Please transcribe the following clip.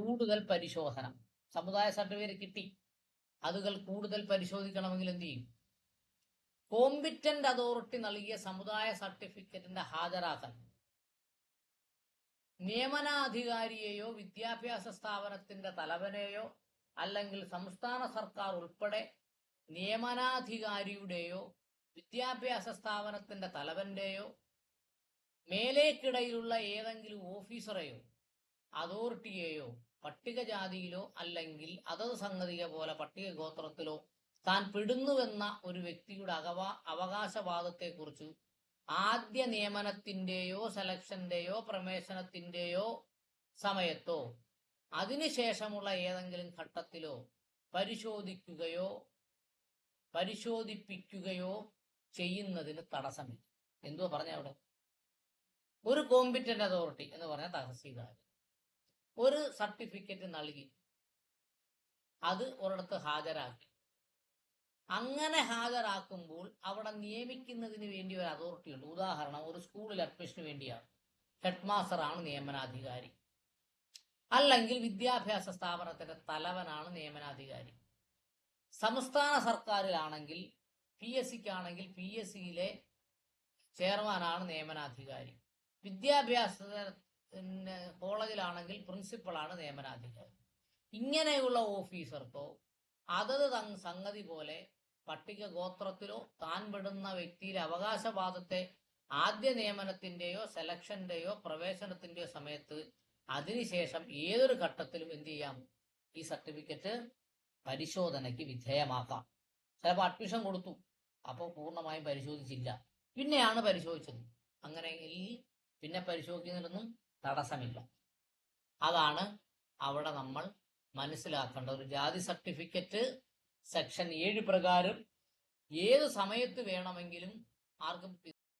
കൂടുതൽ പരിശോധന. സമുദായ സർട്ടിഫിക്കറ്റ് കിട്ടി. അതുകൾ കൂടുതൽ പരിശോധിക്കണമെങ്കിൽ എന്ത് ചെയ്യും? കോമ്പിറ്റന്റ് അതോറിറ്റി നൽകിയ സമുദായ സർട്ടിഫിക്കറ്റിന്റെ ഹാജരാക്കൽ. നിയമനാധികാരിയെയോ വിദ്യാഭ്യാസ സ്ഥാപനത്തിന്റെ തലവനെയോ അല്ലെങ്കിൽ സംസ്ഥാന സർക്കാർ ഉൾപ്പെടെ നിയമനാധികാരിയുടെയോ വിദ്യാഭ്യാസ സ്ഥാപനത്തിന്റെ തലവന്റെയോ മേലേക്കിടയിലുള്ള ഏതെങ്കിലും ഓഫീസറെയോ അതോറിറ്റിയെയോ പട്ടികജാതിയിലോ അല്ലെങ്കിൽ അതത് സംഗതിയെ പോലെ പട്ടിക ഗോത്രത്തിലോ താൻ പെടുന്നുവെന്ന ഒരു വ്യക്തിയുടെ അകവ അവകാശവാദത്തെക്കുറിച്ച് ആദ്യ നിയമനത്തിന്റെയോ സെലക്ഷന്റെയോ പ്രവേശനത്തിന്റെയോ സമയത്തോ അതിനുശേഷമുള്ള ഏതെങ്കിലും ഘട്ടത്തിലോ പരിശോധിക്കുകയോ പരിശോധിപ്പിക്കുകയോ ചെയ്യുന്നതിന് തടസ്സമില്ല. എന്തുവാ പറഞ്ഞ അവിടെ? ഒരു കോമ്പിറ്റന്റ് അതോറിറ്റി എന്ന് പറഞ്ഞ തഹസീൽദാർ. ഒരു സർട്ടിഫിക്കറ്റ് നൽകി. അത് ഒരിടത്ത് ഹാജരാക്കി. അങ്ങനെ ഹാജരാക്കുമ്പോൾ അവിടെ നിയമിക്കുന്നതിന് വേണ്ടി ഒരു അതോറിറ്റി ഉണ്ട്. ഉദാഹരണം ഒരു സ്കൂളിൽ അഡ്മിഷന് വേണ്ടിയാണ്. ഹെഡ് മാസ്റ്റർ ആണ് നിയമനാധികാരി. അല്ലെങ്കിൽ വിദ്യാഭ്യാസ സ്ഥാപനത്തിന്റെ തലവനാണ് നിയമനാധികാരി. സംസ്ഥാന സർക്കാരിലാണെങ്കിൽ പി എസ് സിക്കാണെങ്കിൽ പി എസ് സിയിലെ ചെയർമാനാണ് നിയമനാധികാരി. വിദ്യാഭ്യാസ പിന്നെ കോളേജിലാണെങ്കിൽ പ്രിൻസിപ്പളാണ് നിയമനാധികാരി ഇങ്ങനെയുള്ള ഓഫീസർക്കോ അതത് സംഗതി പോലെ പട്ടിക ഗോത്രത്തിലോ താൻ പെടുന്ന വ്യക്തിയിലെ അവകാശവാദത്തെ ആദ്യ നിയമനത്തിന്റെയോ സെലക്ഷന്റെയോ പ്രവേശനത്തിന്റെയോ സമയത്ത് അതിനുശേഷം ഏതൊരു ഘട്ടത്തിലും എന്ത് ചെയ്യാം? ഈ സർട്ടിഫിക്കറ്റ് പരിശോധനയ്ക്ക് വിധേയമാക്കാം. ചിലപ്പോൾ അഡ്മിഷൻ കൊടുത്തു. അപ്പോൾ പൂർണമായും പരിശോധിച്ചില്ല. പിന്നെയാണ് പരിശോധിച്ചത്. അങ്ങനെയെങ്കിൽ പിന്നെ പരിശോധിക്കുന്നതിനൊന്നും തടസ്സമില്ല. അതാണ് അവിടെ നമ്മൾ മനസ്സിലാക്കേണ്ടത്. ഒരു ജാതി സർട്ടിഫിക്കറ്റ് സെക്ഷൻ ഏഴ് പ്രകാരം ഏത് സമയത്ത് വേണമെങ്കിലും ആർക്കും